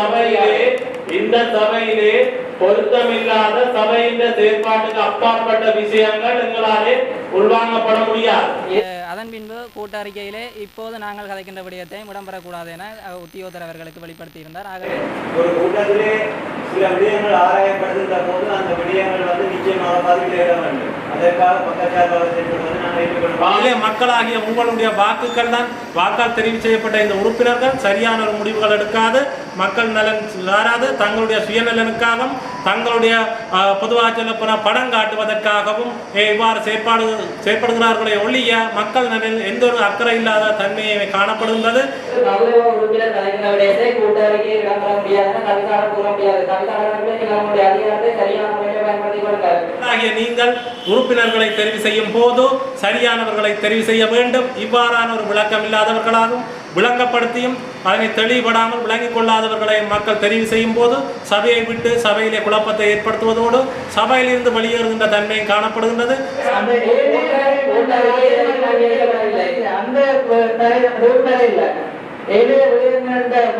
சபையிலே இந்த சபையிலே பொருத்தமில்லாத சபையின் செயற்பாட்டுக்கு அப்பாற்பட்ட விஷயங்கள் எங்களாலே உள்வாங்கப்பட முடியாது. அதன் பின்பு கூட்டறிக்கையிலே இப்போது நாங்கள் கதைக்கின்ற விடயத்தையும் இடம்பெறக்கூடாது என அஹ், உத்தியோகத்தர் அவர்களுக்கு வெளிப்படுத்தியிருந்தார். ஆகவே ஒரு கூட்டத்திலே சில விடயங்கள் ஆராயப்படுகின்ற போது அந்த விடயங்கள் வந்து நிச்சயமாக வேண்டும். ஆகவே மக்களாகிய உங்களுடைய வாக்குகள் தான் வாக்கால் தெரிவு செய்யப்பட்ட இந்த உறுப்பினர்கள் சரியான ஒரு முடிவுகள் எடுக்காது மக்கள் நலன் சாராது தங்களுடைய சுயநலனுக்காகவும் தங்களுடைய ஆஹ், பொதுவாக சொல்லப்போன படம் காட்டுவதற்காகவும் இவ்வாறு செயற்பாடு செயற்படுகிறார்களே ஒழிய மக்கள் நலனில் எந்த ஒரு அக்கறை இல்லாத தன்மையை காணப்படுகின்றது. கௌரவ இடம்பெற கூற முடியாது. அதிகாரத்தை சரியான ஆகிய நீங்கள் உறுப்பினர்களை தெரிவு செய்யும் போது சரியானவர்களை தெரிவு செய்ய வேண்டும் இவ்வாறான ஒரு விளக்கம் இல்லாதவர்களாகவும் விளங்கப்படுத்தியும் அதனை தெளிவுபடாமல் விளங்கிக் கொள்ளாதவர்களை மக்கள் தெரிவு செய்யும் போது சபையை விட்டு சபையிலே குழப்பத்தை ஏற்படுத்துவதோடு சபையிலிருந்து வெளியேறுகின்ற தன்மையும் காணப்படுகின்றது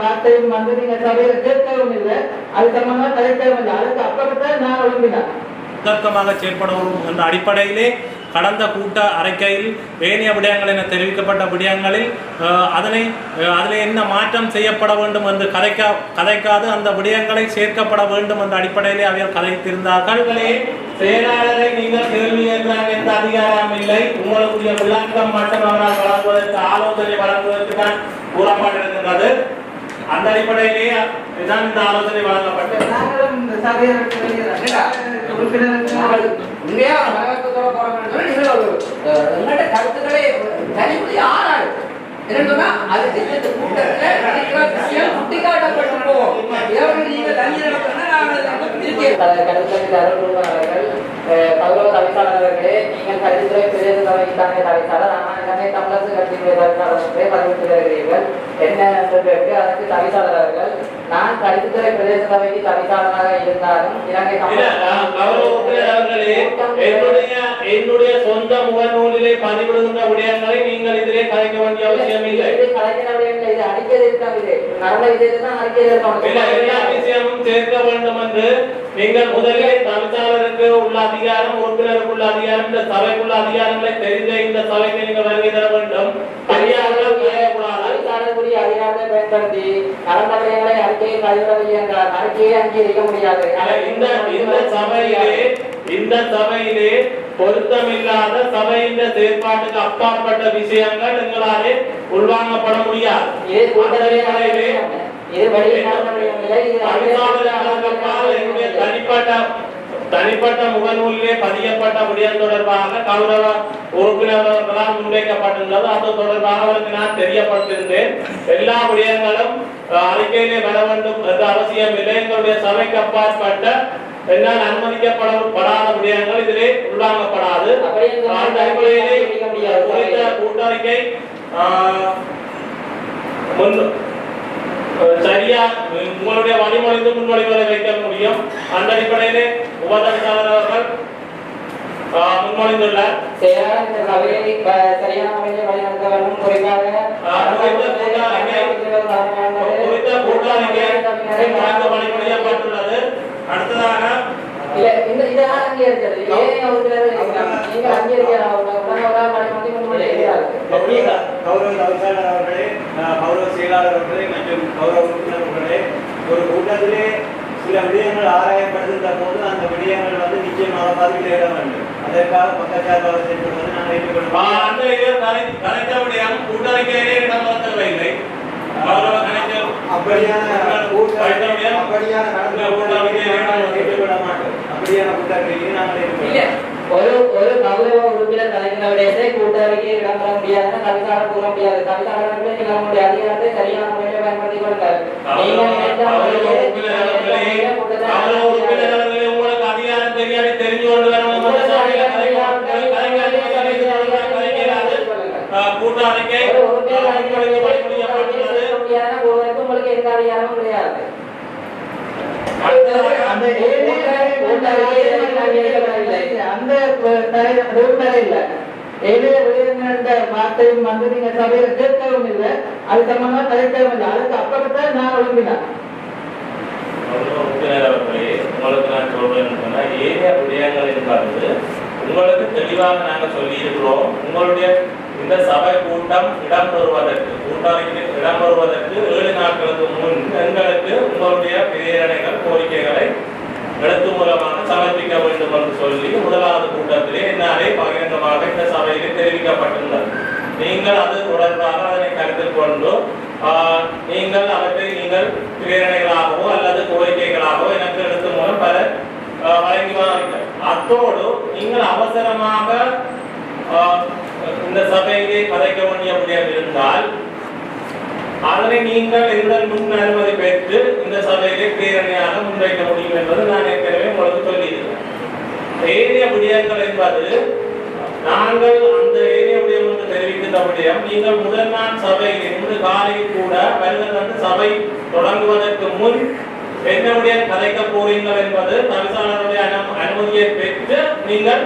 வார்த்தையும் வந்து நீங்க சபையில கேட்கவும் இல்லை அது சம்பந்தமா கலைக்கவும் இல்லை அதுக்கு அப்புறம் நான் ஒழுங்கினேன் தர்க்கமாக செயற்படுவோம் என்ற அடிப்படையிலே கடந்த கூட்ட அறிக்கையில் ஏனைய விடயங்கள் என தெரிவிக்கப்பட்ட விடயங்களில் அதனை அதில் என்ன மாற்றம் செய்யப்பட வேண்டும் என்று கதைக்க கதைக்காது அந்த விடயங்களை சேர்க்கப்பட வேண்டும் என்ற அடிப்படையிலே அவர்கள் கதைத்திருந்தார்கள். செயலாளரை நீங்கள் கேள்வி கேட்கிறாங்க எந்த அதிகாரம் இல்லை. உங்களுடைய விளக்கம் மட்டும் அவரால் வழங்குவதற்கு ஆலோசனை வழங்குவதற்கு தான் கூறப்பட்டிருக்கின்றது. அந்த அடிப்படையிலே தான் இந்த ஆலோசனை வழங்கப்பட்டது. நாங்களும் இந்த சபையை விட்டு வெளியேறோம். நீங்கள் ஒரு கருத்துக்களை தனிப்படி என்னன்னா அது இந்த கூட்டத்தில் நடக்கிற விஷயம் சுட்டிக்காட்டப்பட்டு நடத்தினா நாங்கள் இருக்கேன் கட- கடற்கரை அருள்குமார் அவர்கள், அஹ், கௌரவ தவிசாளர் அவர்களே, நீங்கள் கல்வித்துறை பிரதேச சபைக்கான தவிசாளர், ஆனால் எல்லாமே தமிழரசு என்றே வருகிறீர்கள். என்ன என்று கேட்டு அதற்கு தவிசாளர் அவர்கள், நான் கல்வித்துறை பிரதேச சபைக்கு தவிசாளராக இருந்தாலும் இலங்கை என்னுடைய என்னுடைய சொந்த முகநூலிலே பதிவிடுகின்ற விடயங்களை நீங்கள் இதிலே கலைக்க வேண்டிய அவசியம் இல்லை இது கலைஞர் அவர்கள் இது அறிக்கையில் இருக்காது இது. நடந்த விஷயத்தை தான் அறிக்கையில் இல்ல, எல்லா. விஷயமும் சேர்க்க வேண்டும் என்று நீங்கள் முதலில் தவிசாளருக்கு உள்ள அதிகாரம் உறுப்பினருக்கு உள்ள அதிகாரம் இந்த சபைக்குள்ள அதிகாரங்களை தெரிந்த இந்த சபைக்கு நீங்கள் வருகை தர வேண்டும். அதிகாரங்கள் அதிகாரத்தை பயன்படுத்தி நடந்த விடயங்களை அறிக்கையில் பதிவிடவில்லை என்றால் அறிக்கையை அங்கீகரிக்க முடியாது. இந்த இந்த சபையிலே இந்த சபையிலே பொருத்தமில்லாத சபையின் செயற்பாட்டுக்கு அப்பாற்பட்ட விஷயங்கள் எங்களாலே உள்வாங்கப்பட முடியாது. இது கூட்டத்திலே இது என்னுடைய தனிப்பட்ட தனிப்பட்ட முகநூலிலே பதியப்பட்ட விடயம் தொடர்பாக கௌரவ உறுப்பினர்களால் முன்வைக்கப்பட்டுள்ளது அது தொடர்பாக அவருக்கு நான் தெரியப்பட்டிருந்தேன் எல்லா விடயங்களும் அறிக்கையிலே வர வேண்டும் என்ற அவசியம் இல்லை. எங்களுடைய சபைக்கு அப்பாற்பட்ட என்னால் அனுமதிக்கப்படாத விடயங்கள் இதிலே இந்த அந்த அடிப்படையிலே. குறித்த கூட்டறிக்கை முன் சரியா உங்களுடைய வழிமொழிந்து முன்மொழிவுகளை வைக்க முடியும் அந்த அடிப்படையிலே உபதவிசாளர் அவர்கள் ஆஹ், முன்மொழிந்துள்ளார் செயலாளர் இந்த சபையை சரியான முறையில் வழிநடத்த வேண்டும் குறிப்பாக குறித்த வழங்க வழிமொழியப்பட்டுள்ளது அடுத்ததாக இல்ல இந்த இதை யார் அங்கீகரிச்சது ஏன் உறுப்பினர் ஒரு கௌரவ தவிசாளர் அவர்களே கௌரவ செயலாளர் அவர்களே மற்றும் கௌரவ உறுப்பினர் ஒரு கூட்டத்திலே சில விடயங்கள் ஆராயப்படுகின்ற போது அந்த விடயங்கள் வந்து நிச்சயமாக வேண்டும். அதற்காக பக்கச்சார்பாக செயல்படுவது நான் ஆஹ், கூட்டறிக்கையிலே இடம்பெறவில்லை கௌரவ கலைஞர் அப்படியான அப்படியான ஏற்றுக்கொள்ள மாட்டோம். அப்படியான கூட்டத்திலே நாங்கள் ஒரு ஒரு கௌரவ உறுப்பினர் கலைஞர் விடயத்தை கூட்டறிக்கை இடம்பெற முடியாதுன்னு கவிதாரம் கூற முடியாது. கவிதாரர்களுக்கு நீங்கள் உங்களுடைய அதிகாரத்தை சரியான முறையில் பயன்படுத்திக் கொள்ளுங்கள். நீங்க நினைத்த உங்களுக்கு அதிகாரம் தெரியாது தெரிஞ்சு கொண்டு எந்த அதிகாரமும் கிடையாது அந்த இல்லை ஏழைய விடயங்கள்ன்ற வார்த்தையும் வந்து நீங்க சபையில கேட்கவும் இல்லை அது சம்பந்தமா கலைக்கவும் இல்லை. அதுக்கு அப்புறம் நான் அவர்களே உங்களுக்கு நான் சொல்றேன்னு சொன்னா ஏரியா விடயங்கள் என்பது உங்களுக்கு தெளிவாக நாங்கள் சொல்லி இருக்கிறோம் உங்களுடைய இந்த சபை கூட்டம் இடம்பெறுவதற்கு கூட்டமைக்கு இடம்பெறுவதற்கு ஏழு நாட்களுக்கு முன் எங்களுக்கு உங்களுடைய பிரேரணைகள் கோரிக்கைகளை எழுத்து மூலமாக சமர்ப்பிக்க வேண்டும் என்று சொல்லி முதலாவது கூட்டத்திலே என்னாலே பகிரங்கமாக இந்த சபையிலே தெரிவிக்கப்பட்டுள்ளது. நீங்கள் அது தொடர்பாக அதனை கருத்தில் கொண்டு ஆஹ், நீங்கள் அவற்றை நீங்கள் பிரேரணைகளாகவோ அல்லது கோரிக்கைகளாகவோ எனக்கு எழுத்து மூலம் பல ஆஹ், வழங்கி அத்தோடு நீங்கள் அவசரமாக ஆஹ், இந்த சபையிலே கதைக்க வேண்டிய முடியம் இருந்தால் அதனை நீங்கள் எங்கள் முன் அனுமதி பெற்று இந்த சபையிலே பேரணியாக முன்வைக்க முடியும் என்பது நான் ஏற்கனவே உங்களுக்கு சொல்லியிருக்கிறேன். ஏரிய விடயங்கள் என்பது நாங்கள் அந்த ஏரிய விடயம் என்று தெரிவிக்கின்ற விடயம் நீங்கள் முதல் நாள் சபையில் இன்று காலையில் கூட வருதல் வந்து சபை தொடங்குவதற்கு முன் என்னுடைய கதைக்க போறீங்கள் என்பது தவிசாளருடைய அனுமதியை பெற்று நீங்கள்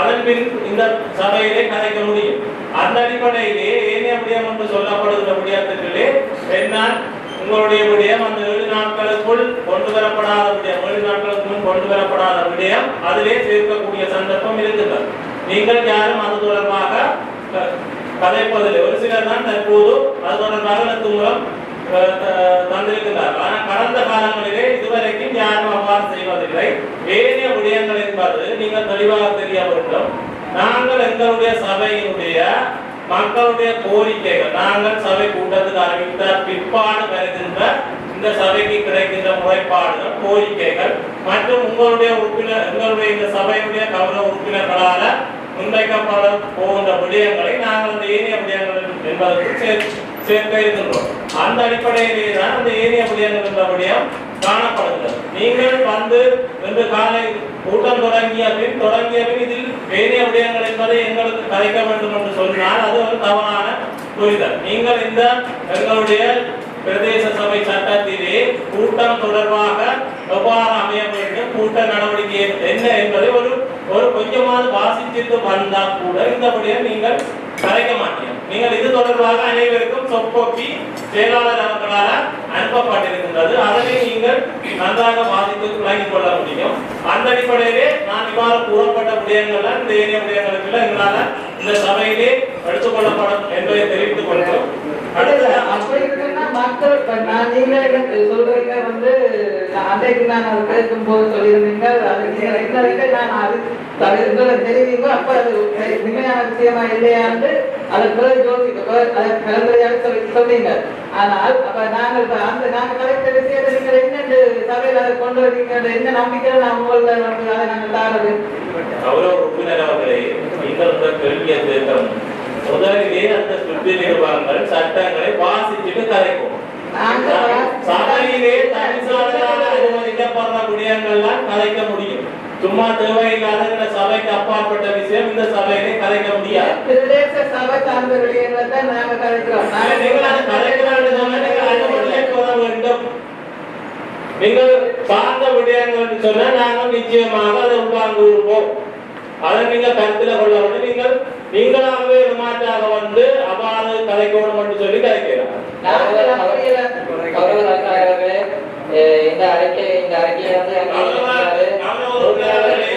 அதன் பின் இந்த சபையிலே கதைக்க முடியும். அந்த அடிப்படையிலே ஏனைய விடயம் என்று சொல்லப்படுகிற விடயத்திலே என்னால் உங்களுடைய விடயம் அந்த ஏழு நாட்களுக்குள் கொண்டு வரப்படாத விடயம் ஏழு நாட்களுக்கு முன் கொண்டு வரப்படாத விடயம் அதிலே சேர்க்கக்கூடிய சந்தர்ப்பம் இருக்கின்றது. நீங்கள் யாரும் அது தொடர்பாக கதைப்பதில்லை. ஒரு சிலர் தான் தற்போது அது தொடர்பாக மூலம் தந்திருக்கின்றார் ஆனால் கடந்த காலங்களிலே இதுவரைக்கும் யாரும் அவ்வாறு செய்வதில்லை. ஏனைய விடயங்கள் என்பது நீங்கள் தெளிவாக தெரிய வேண்டும். நாங்கள் எங்களுடைய சபையினுடைய மக்களுடைய கோரிக்கைகள் நாங்கள் சபை கூட்டத்துக்கு அறிவித்த பிற்பாடு வருகின்ற இந்த சபைக்கு கிடைக்கின்ற முறைப்பாடுகள் கோரிக்கைகள் மற்றும் உங்களுடைய உறுப்பினர் எங்களுடைய இந்த சபையுடைய கௌரவ உறுப்பினர்களால் முன்வைக்கப்பட போகின்ற விடயங்களை நாங்கள் அந்த ஏனைய விடயங்கள் என்பதற்கு சேர்த்து சேர்க்க இருக்கின்றோம் அந்த அடிப்படையிலே தான் அந்த ஏனைய விடயங்கள் என்ற விடயம் காணப்படுகிறது. நீங்கள் வந்து இன்று காலை கூட்டம் தொடங்கிய பின் தொடங்கிய பின் இதில் ஏரியா விடயங்கள் என்பதை எங்களுக்கு கலைக்க வேண்டும் என்று சொன்னால் அது ஒரு தவறான புரிதல். நீங்கள் இந்த எங்களுடைய பிரதேச சபை சட்டத்திலே கூட்டம் தொடர்பாக எவ்வாறு அமைய வேண்டும் கூட்ட நடவடிக்கை என்ன என்பதை ஒரு ஒரு கொஞ்சமாவது வாசித்து வந்தால் கூட இந்த நீங்கள் நீங்கள் இது தொடர்பாக அனைவருக்கும் சொற்கோப்பி செயலாளர் அவர்களால் அனுப்பப்பட்டிருக்கின்றது. அதனை நீங்கள் நன்றாக வாசித்து விளங்கிக் கொள்ள முடியும். அந்த அடிப்படையிலே நான் இவ்வாறு கூறப்பட்ட விடயங்கள்லாம் இந்த ஏனைய விடயங்களுக்கு எங்களால் இந்த சபையிலே எடுத்துக்கொள்ளப்படும் என்பதை தெரிவித்துக் கொள்கிறோம். அப்படி இருக்குன்னா மக்கள் இப்ப நான் நீங்களே சொல்றீங்க வந்து அன்றைக்கு நான் அது போது சொல்லியிருந்தீங்க அது நான் அது உங்களை தெரிவிங்க அப்ப அது உண்மையான விஷயமா இல்லையான்னு அதை பிறகு யோசிக்க அதை கலந்துரையாக சொல்லி சொன்னீங்க. ஆனால் அப்ப நாங்கள் அந்த நாங்கள் கலைத்த விஷயத்தை நீங்கள் என்னென்று சபையில் அதை கொண்டு வரீங்க என்ன நம்பிக்கையில நான் உங்களை அதை நாங்கள் தாரது? உறுப்பினர் அவர்களே நீங்கள் அந்த சுற்றி நிறுவனங்கள் சட்டங்களை வாசிச்சுட்டு கலைக்கும் சபையிலே தனிசாலையாக அனுமதிக்கப்படுற விடயங்கள்லாம் கலைக்க முடியும். சும்மா தேவையில்லாத இந்த சபைக்கு அப்பாற்பட்ட விஷயம் இந்த சபையிலே கலைக்க முடியாது. பிரதேச சபை சார்ந்த விடயங்களை தான் நாங்கள் கலைக்கிறோம் நீங்கள் அதை சொன்னா நீங்கள் அனுமதியை வேண்டும். நீங்கள் சார்ந்த விடயங்கள் சொன்னா நாங்கள் நிச்சயமாக அதை உட்கார்ந்து இருப்போம். அதை நீங்க கருத்துல கொள்ள வேண்டும் நீங்கள் நீங்களாகவே மாற்றாக வந்து அவ்வாறு கலைக்கணும் என்று சொல்லி கலைக்கிறார் இந்த அறிக்கை இந்த அறிக்கையை வந்து கௌரவ- கௌரவ உறுப்பினர்களே,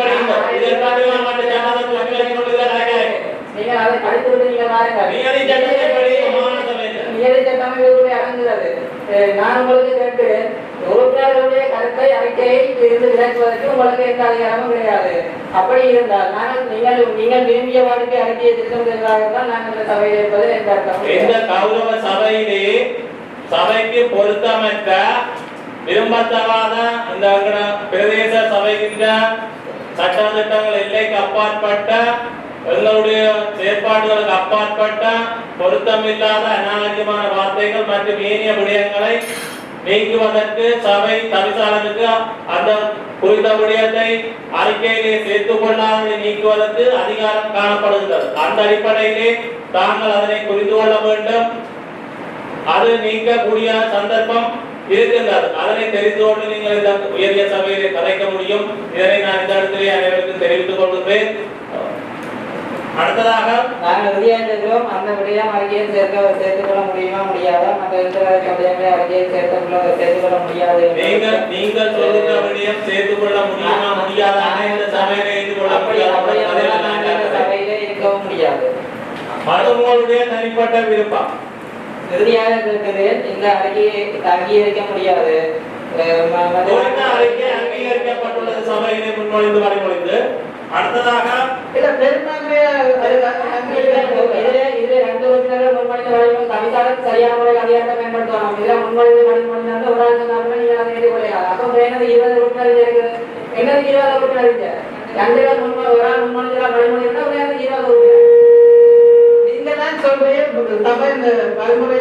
படியுங்கள் இதற்காக மாவட்ட சட்டத்தை தூக்கி வைத்துக் கொள்கிறார்கள் நீங்கள் அதை படித்து விட்டு நீங்கள் வாருங்கள் நியதி சட்டத்தை படி மாகாண சபையில் நியதி சட்டம் இதுக்குள்ளே அடங்குகிறது அஹ் நான் உங்களுக்கு உறுப்பினர்களுடைய கருத்தை அறிக்கையை இருந்து விளக்குவதற்கு உங்களுக்கு எந்த அதிகாரமும் கிடையாது அப்படி இருந்தால் நாங்கள் நீங்கள் நீங்கள் விரும்பிய வாடிக்கை அறிக்கையை திருத்தம் நாங்கள் இந்த சபையில் இருப்பது எந்த இந்த. கௌரவ சபையிலே சபைக்கு பொருத்தமற்ற விரும்பத்தகாத இந்த பிரதேச சபைகின்ற சட்ட திட்டங்கள் எல்லைக்கு அப்பாற்பட்ட எங்களுடைய செயற்பாடுகளுக்கு அப்பாற்பட்ட பொருத்தமில்லாத அநாகரிகமான வார்த்தைகள் மற்றும் ஏனைய விடயங்களை நீக்குவதற்கு சபை தவிசாளருக்கு அந்த குறித்த விடயத்தை அறிக்கையிலே சேர்த்துக் கொள்ளாததை நீக்குவதற்கு அதிகாரம் காணப்படுகிறது அந்த அடிப்படையிலே தாங்கள் அதனை புரிந்து கொள்ள வேண்டும். அது நீக்கக்கூடிய சந்தர்ப்பம் இருக்கின்றது அதனை தெரிந்து கொண்டு நீங்கள் இந்த உயரிய சபையிலே கலைக்க முடியும். இதனை நான் இந்த இடத்திலே அனைவருக்கும் தெரிவித்துக் கொள்கின்றேன். அடுத்ததாக நாங்கள் உறுதியாக இருக்கிறோம் அந்த விடயம் அறிக்கையில் சேர்க்க சேர்த்துக் கொள்ள முடியுமா முடியாதா? மற்ற இருக்கிற அறிக்கையில் சேர்த்துக் கொள்ள சேர்த்துக் கொள்ள முடியாது நீங்கள் நீங்கள் சொல்லுகிற விடயம் சேர்த்துக் கொள்ள முடியுமா முடியாதா? இந்த சபையிலே ஏற்றுக்கொள்ள முடியாது? சபையிலே இருக்கவும் முடியாது. அது உங்களுடைய தனிப்பட்ட விருப்பம். இறுதியாக இருக்கிறேன் இந்த அறிக்கையை அங்கீகரிக்க முடியாது அறிக்கை அங்கீகரிக்கப்பட்டுள்ளது சபையிலே முன்மொழிந்து வரைமொழிந்து அடுத்ததாக இல்ல பெரும்பான்மையா இதுல ரெண்டு உறுப்பினர்கள் முன்மொழிந்த வழிமுறை தவிசாளர் சரியான முறையில் அதிகாரத்தை பயன்படுத்தணும் இதுல முன்மொழிந்து வழிமொழிந்தால் ஒரு ஆள் சொன்னாலும் நீங்க அதை ஏற்றுக்கொள்ளையாது அப்ப என்னது இருபது உறுப்பினர்கள் இருக்குது? என்னது இருபது உறுப்பினர் ரெண்டு பேர் முன்மொழி ஒரு ஆள் இருந்தா ஒரு ஆளுக்கு இருபது உறுப்பினர் நீங்க தான் சபை இந்த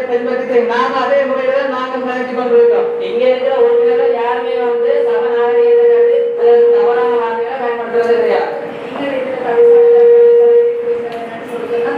பின்பற்றி நாங்க அதே முறையில நாங்க முயற்சி கொண்டிருக்கோம் இங்க இருக்கிற உறுப்பினர்கள் யாருமே வந்து சபை நாகரிகத்தை கருதி தவறான வார்த்தைகளை பயன்படுத்துறது கிடையாது நீங்கள் இதுல தவிசாளர்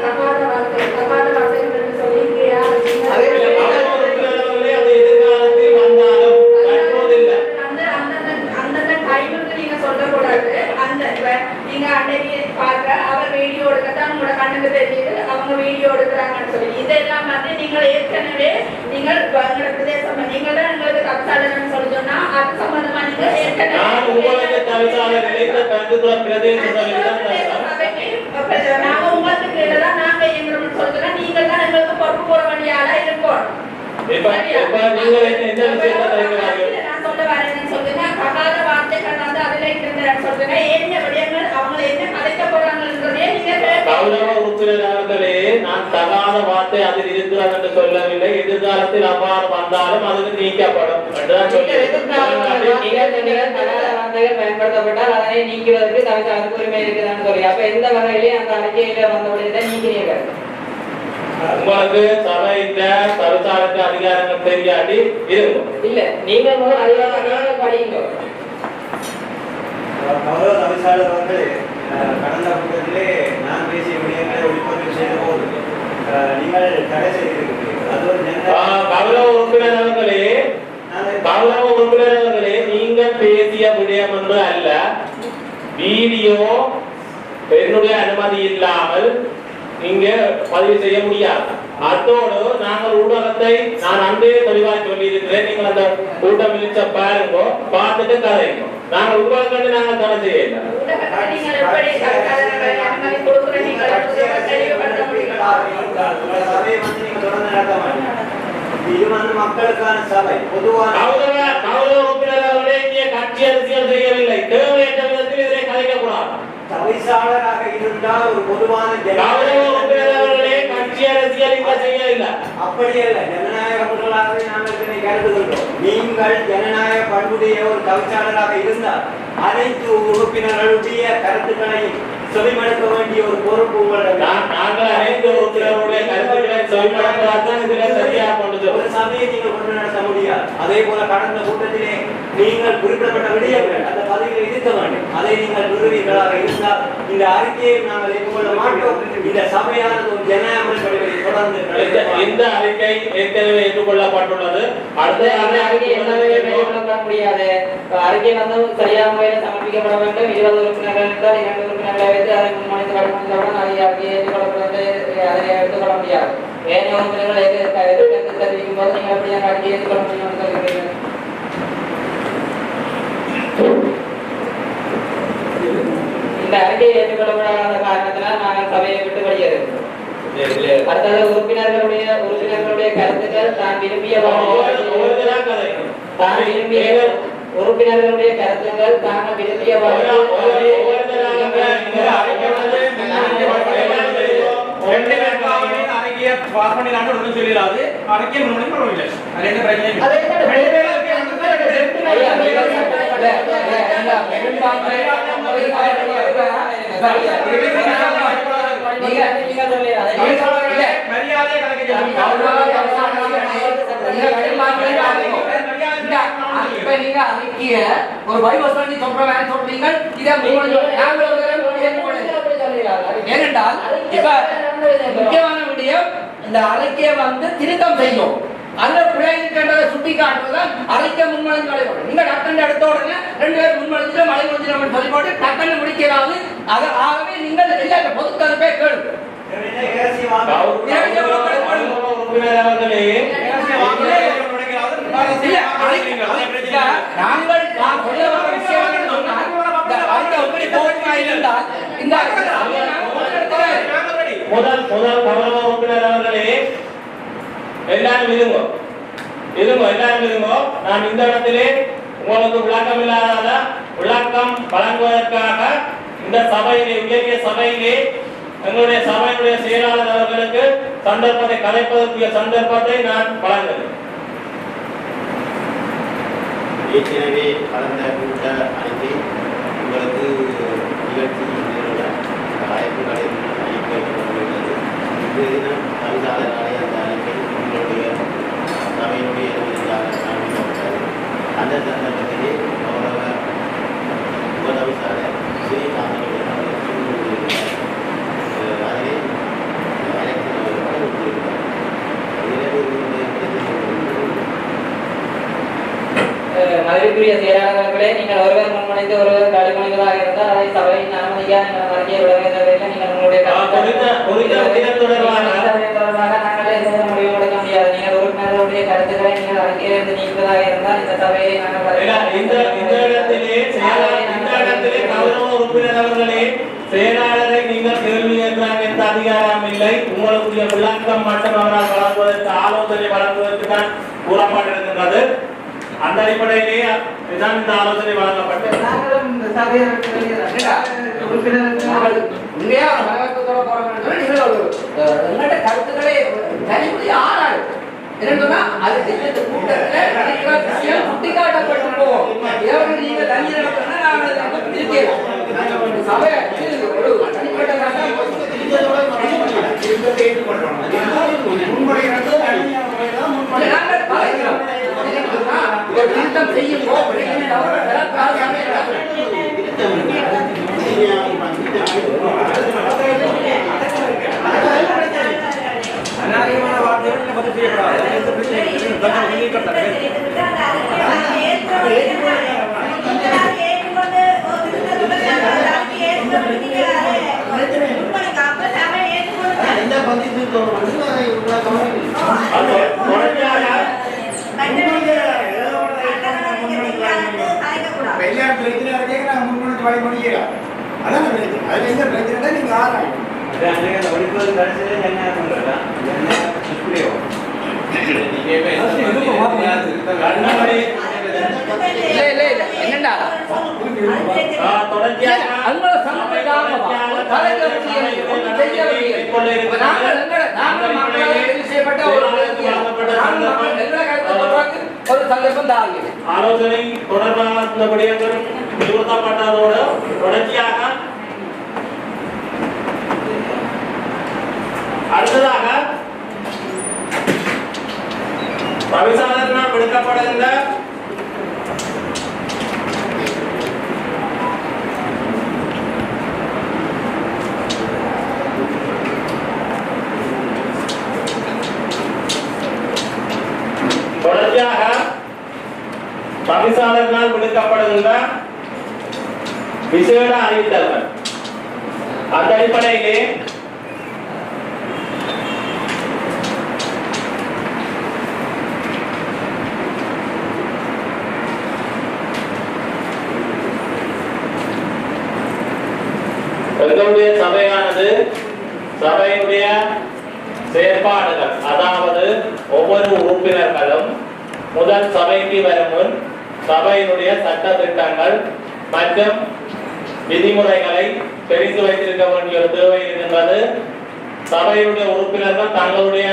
தப்பான வார்த்தை தப்பான வார்த்தைகள் என்று சொல்லி இங்கே யாரும் அதே நீங்கள் அவர் உறுப்பினர்களே அது எதிர்காலத்தில் வந்தாலும் தற்போதில்லை அந்த அந்தந்த அந்தந்த டைமுக்கு நீங்க சொல்லக்கூடாது அந்த இப்ப நீங்க அன்னைக்கு பார்க்க அவர் வீடியோ எடுக்கத்தான் உங்களோட கண்ணுக்கு தெரியுது அவங்க வீடியோ எடுக்கிறாங்கன்னு சொல்லி இதெல்லாம் வந்து நீங்கள் ஏற்கனவே நீங்கள் உங்களோட பிரதேசம் நீங்கள் தான் எங்களுக்கு தப்சாளர்னு சொல்லி சொன்னா அது சம்பந்தமா நீங்க நான் உங்களுக்கு தவிசாளர் நிலைத்த கருத்துக்குள்ள பிரதேச சபையிடம் தருகிறேன். ஏற்கனவே நாங்க உங்களுக்கு கீழே தான் நாங்க எங்களுக்கு சொல்றோம் நீங்கள் தான் எங்களுக்கு பொறுப்பு போட வேண்டிய ஆளா இருக்கோம் இப்ப இப்ப நீங்க என்ன எந்த விஷயத்தை தருகிறார்கள் நான் சொல்ல வரேன்னு சொல்லுங்க ககாத வார்த்தைகள் வந்து அதுல இருந்தேன் சொல்லுங்க ஏறிய விடயங்கள் அவங்க என்ன கதைக்க போறாங்கன்றதே நீங்க கேட்கணும். கௌரவ உறுப்பினர் அவர்களே நான் தகாத வார்த்தை அதில் இருக்கிறது என்று சொல்லவில்லை எதிர்காலத்தில் அவ்வாறு வந்தாலும் அது நீக்கப்படும் என்றுதான் வார்த்தைகள் பயன்படுத்தப்பட்டால் அதனை நீக்குவதற்கு தவிசாளருக்கு உரிமை இருக்குதான்னு சொல்லி. அப்ப எந்த வகையிலே அந்த அறிக்கையில வந்த விடயத்தை நீக்கினீர்கள்? உங்களுக்கு சபையிட்ட தவிசாளருக்கு அதிகாரங்கள் தெரியாட்டி இருக்கும். இல்ல நீங்க முதல் அதிகாரத்தை படியுங்க கௌரவ தவிசாளர் அவர்களே அஹ், கடந்த கூட்டத்திலே நான் பேசிய விடயங்களை ஒளிப்பதிவு செய்த போது அஹ், நீங்கள் தடை செய்திருக்கிறீர்கள் அது ஒரு ஆ, ஜனநாயக கௌரவ நீங்க பேசிய விடயம் என்று அல்ல. வீடியோ என்னுடைய அனுமதி இல்லாமல் நீங்க பதிவு செய்ய முடியாது. அத்தோடு நாங்கள் ஊடகத்தை நான் அன்றே தெளிவாக சொல்லியிருக்கிறேன். நீங்கள் அந்த கூட்டம் இழிச்ச பாருங்க பார்த்துட்டு கதைங்க. நாங்கள் உருவாக்கண்டு நாங்கள் தடை செய்யல சபையை வந்து நீங்க தொடர்ந்து நடத்த மாட்டீங்க இது வந்து மக்களுக்கான சபை பொதுவான கட்சி அரசியல் செய்யவில்லை. தேவையற்ற விதத்தில் இதை தவிசாளராக இருந்தால் ஒரு பொதுவான கட்சி அரசியல் இங்க செய்யவில்லை. ஜனநாயக நாங்கள் இதனை நீங்கள் ஜனநாயக பண்புடைய ஒரு தவிசாளராக இருந்தால் அனைத்து உறுப்பினர்களுடைய கருத்துக்களையும் செவிமடுக்க வேண்டிய ஒரு பொறுப்பு நான் நாங்கள் அனைத்து உறுப்பினர்களுடைய கருத்துக்களை செவிமடுப்பதால்தான் இதுல சரியா கொண்டு ஒரு. சபையை நீங்கள் கொண்டு நடத்த முடியாது அதே போல கடந்த கூட்டத்திலே நீங்கள் குறிப்பிடப்பட்ட விடயங்கள் அந்த பதவியில் இருக்க வேண்டும். அதை நீங்கள் நிறுவீர்களாக இருந்தால் இந்த அறிக்கையை நாங்கள் ஏற்றுக்கொள்ள மாட்டோம். இந்த சபையானது ஒரு ஜனநாயக தொடர்ந்து இந்த அறிக்கை ஏற்கனவே ஏற்றுக்கொள்ளப்பட்டுள்ளது அந்த அறிக்கை அடுத்த ஏற்றுக்கொள்ள முடியாது. அறிக்கை வந்து சரியான முறையில் சமர்ப்பிக்கப்பட வேண்டும். இருபது உறுப்பினர்கள் என்றால் இரண்டு உறுப்பினர்களை வைத்து அதை முன்மொழிந்து வழிமொழிந்தவுடன் அதை அறிக்கையை ஏற்றுக்கொள்ளப்பட்டு அதை எடுத்துக்கொள்ள முடியாது. ஏனைய உறுப்பினர்கள் எதிர்த்து தெரிவிக்கும் போது நீங்கள் எப்படி அந்த அறிக்கையை ஏற்றுக்கொள்ள முடியும் என்று சொல்கிறீர்கள் இந்த அறிக்கையை ஏற்றுக்கொள்ளப்படாத காரணத்தினால் நாங்கள் சபையை விட்டு வெளியேறுகிறோம் அடுத்தது உறுப்பினர்களுடைய உறுப்பினர்களுடைய கருத்துக்கள் தான் கதை. தான் விரும்பிய உறுப்பினர்களுடைய கருத்துக்கள் தாங்கள் ஒண்ணும் சொல்லிடாது. பரவாயில்லை. அது கணக்கு இப்ப நீங்க அறிக்கைய ஒரு பைபஸ் பண்ணி சொல்றவன் சொல்றீங்க இதை நாங்கள் ஒரு தடவை ஏற்றுக்கொள்ள ஏனென்றால் இப்ப முக்கியமான விடயம் இந்த அறிக்கையை வந்து திருத்தம் செய்யும். அந்த பிழை இருக்கின்றதை சுட்டி காட்டுவதுதான் அறிக்கை முன்மொழிந்து வழிபாடு. நீங்க டக்குன்னு எடுத்த உடனே ரெண்டு பேர் முன்மொழிந்து மழை கொஞ்சம் சொல்லி போட்டு டக்குன்னு முடிக்கிறாது அது ஆகவே நீங்கள் எல்லா பொது கருப்பே கேளுங்க. இல்ல, இல்ல, நாங்கள் இந்த இந்த. முதல் முதல் கௌரவ உறுப்பினர் அவர்களே எல்லாரும் இருங்கோ இருங்கோ எல்லாரும் இருங்கோ நான் இந்த இடத்திலே உங்களுக்கு விளக்கம் இல்லாத விளக்கம் வழங்குவதற்காக இந்த சபையிலே உயரிய சபையிலே எங்களுடைய சபையினுடைய செயலாளர் அவர்களுக்கு சந்தர்ப்பத்தை கலைப்பதற்குரிய சந்தர்ப்பத்தை நான் வழங்குகிறேன் ஏற்கனவே கடந்த கூட்ட அறிக்கை உங்களுக்கு நிகழ்ச்சி வாய்ப்புகளை அளிக்கப்பட்டுள்ளது இன்றைய தினம் பரிசாளராலே அந்த அறிக்கை உங்களுடைய சபையினுடைய எதிர்வினையாக காண்பிக்கப்பட்டது அந்த சந்தர்ப்பத்திலே கௌரவ உபதவிசாளர் ஸ்ரீ காந்தனுடைய அதிலே மதிப்புக்குரிய செயலாளர்களே நீங்கள் ஒருவர் முன்மொழிந்து ஒருவர் வழிமொழிவதாக இருந்தால் அதை சபையின் அனுமதியாக நீங்கள் அறிக்கை விட நீங்கள் உங்களுடைய குறித்த- குறித்த விடயம் தொடர்பாக இந்த விடயம் தொடர்பாக நாங்கள் எந்த முடிவு எடுக்க முடியாது நீங்கள் உறுப்பினர்களுடைய கருத்துக்களை நீங்கள் அறிக்கையிலிருந்து நீக்குவதாக இருந்தால் இந்த சபையை நாங்கள் இந்த இந்த இடத்திலே இந்த இடத்திலே கௌரவ உறுப்பினர் அவர்களே செயலாளரை நீங்கள் கேள்வி கேட்கிறாங்க எந்த அதிகாரம் இல்லை. உங்களுடைய விளக்கம் மட்டும் அவரால் வழங்குவதற்கு ஆலோசனை வழங்குவதற்கு தான் கூறப்பட்டிருக்கின்றது. அந்த அடிப்படையிலேயே இதுதான் இந்த ஆலோசனை வழங்கப்பட்டது நாங்களும் இந்த சபையை என்னடா? உறுப்பினர்கள் நாங்கள் உண்மையா ஒரு மனவருத்தத்தோட போற வேண்டும் சொன்னா நீங்கள் ஒரு, அஹ், உங்கள்ட்ட கருத்துக்களை தனிப்படி ஆராயும் என்னன்னு சொன்னா, அது கூட்டத்துல விஷயம் நீங்க நடத்தினா நாங்கள் அதை சபை ஒரு திருத்தம் செய்யும் போது அவர்கள் சபை அநாகரிகமான வார்த்தைகள் பதிவு செய்யப்படாது எந்த பிரச்சனையும் கொஞ்சம் முன்னேற்றம் எந்த பதிவு அது தொடர்ச்சியாக எல்லாரும் பிரச்சனை இருக்கே நான் முன்கொண்டு வழி பண்ணிக்கிறேன் அதான் பிரச்சனை. அதுல எந்த பிரச்சனை நீங்க ஆராயும் ஒழிப்பது கடைசியில என்ன பண்றதா என்ன இப்படியோ கண்ணபடி இல்ல இல்ல இல்ல என்னண்டா ஆ, தொடர்ச்சியாக அவங்கள சம்பந்தமாக தலைக்க முடியாது ஒன்றும் செய்ய முடியாது இப்ப நாங்கள் எங்களை நாங்கள் மக்களால் தெரிவு செய்யப்பட்ட ஒரு நாங்கள் மக்கள் எங்களை கருத்து சொல்றதுக்கு ஒரு சந்தர்ப்பம் தாருகிறது ஆலோசனை தொடர்பாக இந்த விடயங்கள் நிறுத்தப்பட்டதோடு தொடர்ச்சியாக அடுத்ததாக தவிசாளரினால் விடுக்கப்படுகின்ற தொடர்ச்சியாக தவிசாளரினால் விடுக்கப்படுகின்ற விசேட அறிவித்தல்கள். அந்த அடிப்படையிலே எங்களுடைய சபையானது சபையினுடைய செயற்பாடுகள் அதாவது ஒவ்வொரு உறுப்பினர்களும் முதல் சபைக்கு வரும் முன் சபையினுடைய சட்ட திட்டங்கள் மற்றும் விதிமுறைகளை தெரிந்து வைத்திருக்க வேண்டிய ஒரு தேவை இருக்கின்றது. சபையுடைய உறுப்பினர்கள் தங்களுடைய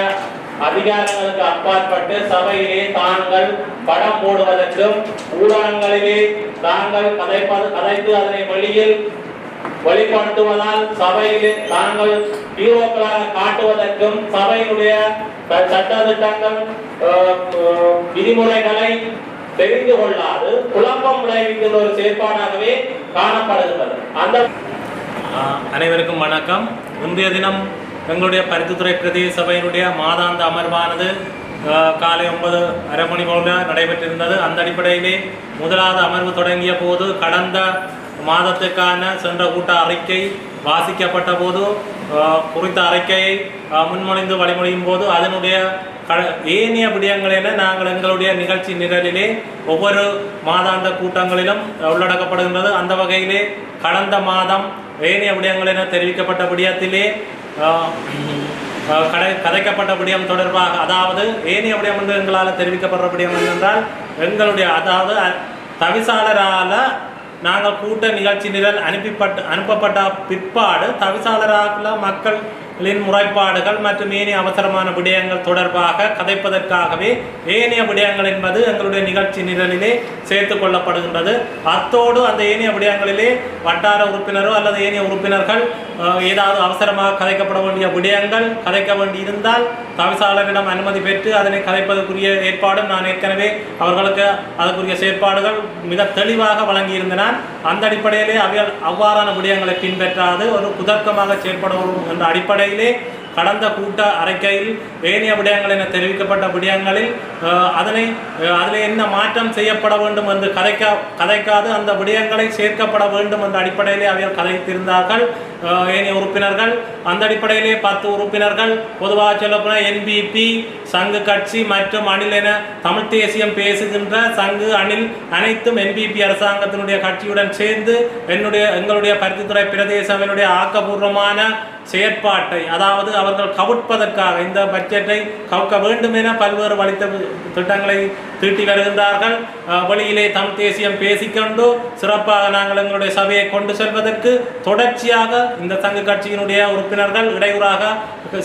அதிகாரங்களுக்கு அப்பாற்பட்டு சபையிலே தாங்கள் படம் போடுவதற்கும் ஊடகங்களிலே தாங்கள் கதைப்பது கதைத்து அதனை வெளியில் வழிபடுத்துவதால் சபையிலே தாங்கள் ஹீரோக்களாக காட்டுவதற்கும் சபையினுடைய சட்ட திட்டங்கள் விதிமுறைகளை தெரிந்து கொள்ளாது குழப்பம் விளைவிக்கின்ற ஒரு செயற்பாடாகவே காணப்படுகிறது. அந்த அனைவருக்கும் வணக்கம். இன்றைய தினம் எங்களுடைய பருத்தித்துறை பிரதேச சபையினுடைய மாதாந்த அமர்வானது காலை ஒன்பது அரை மணி போல நடைபெற்றிருந்தது. அந்த அடிப்படையிலே முதலாவது அமர்வு தொடங்கிய போது கடந்த மாதத்துக்கான சென்ற கூட்ட அறிக்கை வாசிக்கப்பட்ட போது குறித்த அறிக்கையை முன்மொழிந்து வழிமொழியும் போது அதனுடைய க ஏனைய விடயங்களென நாங்கள் எங்களுடைய நிகழ்ச்சி நிரலிலே ஒவ்வொரு மாதாந்த கூட்டங்களிலும் உள்ளடக்கப்படுகின்றது. அந்த வகையிலே கடந்த மாதம் ஏனைய விடயங்களென தெரிவிக்கப்பட்ட விடயத்திலே கடை கதைக்கப்பட்ட விடயம் தொடர்பாக அதாவது ஏனைய விடயம் என்று எங்களால் தெரிவிக்கப்படுற விடயம் என்னென்றால் எங்களுடைய அதாவது தவிசாளரால் நாங்கள் கூட்ட நிகழ்ச்சி நிரல் அனுப்பிப்பட்டு அனுப்பப்பட்ட பிற்பாடு தவிசாளராக மக்களின் முறைப்பாடுகள் மற்றும் ஏனைய அவசரமான விடயங்கள் தொடர்பாக கதைப்பதற்காகவே ஏனைய விடயங்கள் என்பது எங்களுடைய நிகழ்ச்சி நிரலிலே சேர்த்து கொள்ளப்படுகின்றது. அத்தோடு அந்த ஏனைய விடயங்களிலே வட்டார உறுப்பினரோ அல்லது ஏனைய உறுப்பினர்கள் ஏதாவது அவசரமாக கதைக்கப்பட வேண்டிய விடயங்கள் கதைக்க வேண்டியிருந்தால் தவிசாளரிடம் அனுமதி பெற்று அதனை கதைப்பதற்குரிய ஏற்பாடும் நான் ஏற்கனவே அவர்களுக்கு அதற்குரிய செயற்பாடுகள் மிக தெளிவாக வழங்கியிருந்தன. அந்த அடிப்படையிலே அவைகள் அவ்வாறான விடயங்களை பின்பற்றாது ஒரு குதர்க்கமாக செயற்படும் என்ற அடிப்படையிலே கடந்த கூட்ட அறிக்கையில் ஏனைய விடயங்கள் என தெரிவிக்கப்பட்ட விடயங்களில் அதனை அதில் என்ன மாற்றம் செய்யப்பட வேண்டும் என்று கதைக்க கதைக்காது அந்த விடயங்களை சேர்க்கப்பட வேண்டும் என்ற அடிப்படையிலே அவைகள் கதைத்திருந்தார்கள். ஏனைய உறுப்பினர்கள் அந்த அடிப்படையிலே பத்து உறுப்பினர்கள் பொதுவாக சொல்லப்போனால் என்பிபி சங்கு கட்சி மற்றும் அணில் என தமிழ் தேசியம் பேசுகின்ற சங்கு அணில் அனைத்தும் என்பிபி அரசாங்கத்தினுடைய கட்சியுடன் சேர்ந்து என்னுடைய எங்களுடைய பருத்தித்துறை பிரதேசம் என்னுடைய ஆக்கபூர்வமான செயற்பாட்டை அதாவது அவர்கள் கவிழ்ப்பதற்காக இந்த பட்ஜெட்டை கவுக்க வேண்டும் என பல்வேறு வழித்த திட்டங்களை தீட்டி வருகின்றார்கள். வெளியிலே தமிழ் தேசியம் பேசிக்கொண்டு சிறப்பாக நாங்கள் எங்களுடைய சபையை கொண்டு செல்வதற்கு தொடர்ச்சியாக இந்த சங்க கட்சியினுடைய உறுப்பினர்கள் இடையூறாக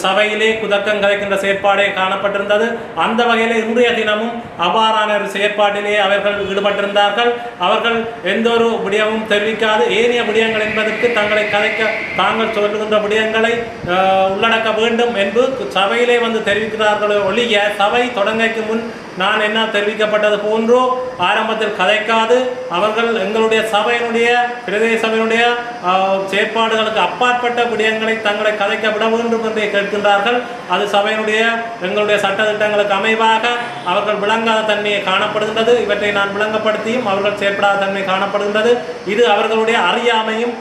சபையிலே குதக்கம் கலைக்கின்ற செயற்பாடே காணப்பட்டிருந்தது. அந்த வகையில் இன்றைய தினமும் அவ்வாறான ஒரு செயற்பாட்டிலே அவர்கள் ஈடுபட்டிருந்தார்கள். அவர்கள் எந்த ஒரு விடயமும் தெரிவிக்காது. ஏனைய விடயங்கள் என்பதற்கு தங்களை கலைக்க தாங்கள் சொல்லுகின்ற விடயங்கள் அஹ், உள்ளடக்க வேண்டும் என்று சபையிலே வந்து தெரிவிக்கிறார்களோ ஒழிய சபை தொடங்கைக்கு முன் நான் என்ன தெரிவிக்கப்பட்டது போன்றோ ஆரம்பத்தில் கதைக்காது. அவர்கள் எங்களுடைய சபையினுடைய பிரதேச சபையினுடைய செயற்பாடுகளுக்கு அப்பாற்பட்ட விடயங்களை தங்களை கதைக்க விட வேண்டும் என்றே கேட்கின்றார்கள். அது சபையினுடைய எங்களுடைய சட்டத்திட்டங்களுக்கு அமைவாக அவர்கள் விளங்காத தன்மையை காணப்படுகின்றது. இவற்றை நான் விளங்கப்படுத்தியும் அவர்கள் செயற்படாத தன்மை காணப்படுகின்றது. இது அவர்களுடைய அறியாமையும்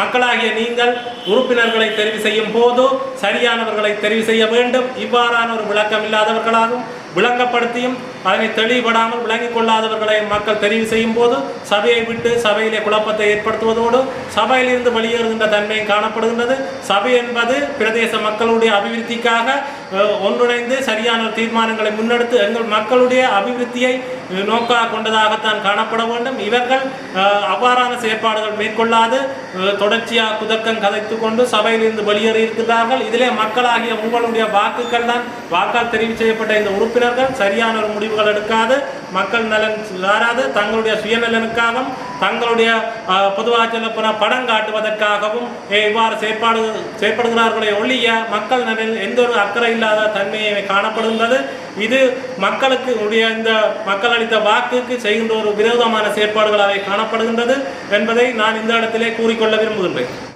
மக்களாகிய நீங்கள் உறுப்பினர்களை தெரிவு செய்யும் போது சரியானவர்களை தெரிவு செய்ய வேண்டும். இவ்வாறான ஒரு விளக்கம் இல்லாதவர்களாகும். விளங்கப்படுத்தியும் அதனை தெளிவுபடாமல் விளங்கிக் கொள்ளாதவர்களை மக்கள் தெரிவு செய்யும் போது சபையை விட்டு சபையிலே குழப்பத்தை ஏற்படுத்துவதோடு சபையிலிருந்து வெளியேறுகின்ற தன்மையும் காணப்படுகின்றது. சபை என்பது பிரதேச மக்களுடைய அபிவிருத்திக்காக ஒன்றிணைந்து சரியான தீர்மானங்களை முன்னெடுத்து எங்கள் மக்களுடைய அபிவிருத்தியை நோக்காக கொண்டதாகத்தான் காணப்பட வேண்டும். இவர்கள் அவ்வாறான செயற்பாடுகள் மேற்கொள்ளாது தொடர்ச்சியாக குதக்கம் கதைத்து கொண்டு சபையிலிருந்து வெளியேறி இருக்கிறார்கள் இதிலே மக்களாகிய உங்களுடைய வாக்குகள் தான் வாக்கால் தெரிவு செய்யப்பட்ட இந்த உறுப்பினர் உறுப்பினர்கள் சரியான ஒரு முடிவுகள் எடுக்காது மக்கள் நலன் சாராது தங்களுடைய சுயநலனுக்காகவும் தங்களுடைய பொதுவாக சொல்லப்போன படம் காட்டுவதற்காகவும் இவ்வாறு செயற்பாடு செயற்படுகிறார்களே ஒழிய மக்கள் நலனில் எந்த ஒரு அக்கறை இல்லாத தன்மையை காணப்படுகின்றது. இது மக்களுக்கு உடைய இந்த மக்கள் அளித்த வாக்குக்கு செய்கின்ற ஒரு விரோதமான செயற்பாடுகளாக காணப்படுகின்றது என்பதை நான் இந்த இடத்திலே கூறிக்கொள்ள விரும்புகின்றேன்.